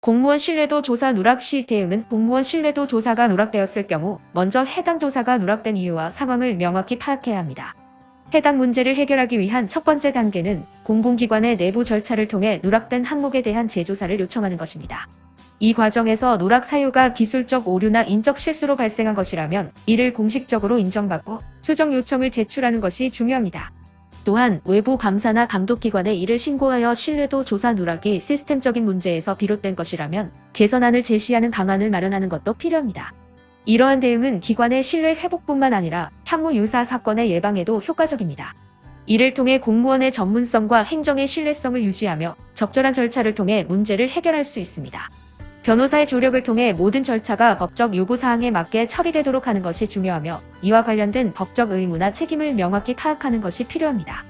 공무원 신뢰도 조사 누락 시 대응은 공무원 신뢰도 조사가 누락되었을 경우 먼저 해당 조사가 누락된 이유와 상황을 명확히 파악해야 합니다. 해당 문제를 해결하기 위한 첫 번째 단계는 공공기관의 내부 절차를 통해 누락된 항목에 대한 재조사를 요청하는 것입니다. 이 과정에서 누락 사유가 기술적 오류나 인적 실수로 발생한 것이라면 이를 공식적으로 인정받고 수정 요청을 제출하는 것이 중요합니다. 또한 외부 감사나 감독기관에 이를 신고하여 신뢰도 조사 누락이 시스템적인 문제에서 비롯된 것이라면 개선안을 제시하는 방안을 마련하는 것도 필요합니다. 이러한 대응은 기관의 신뢰 회복뿐만 아니라 향후 유사 사건의 예방에도 효과적입니다. 이를 통해 공무원의 전문성과 행정의 신뢰성을 유지하며 적절한 절차를 통해 문제를 해결할 수 있습니다. 변호사의 조력을 통해 모든 절차가 법적 요구사항에 맞게 처리되도록 하는 것이 중요하며 이와 관련된 법적 의무나 책임을 명확히 파악하는 것이 필요합니다.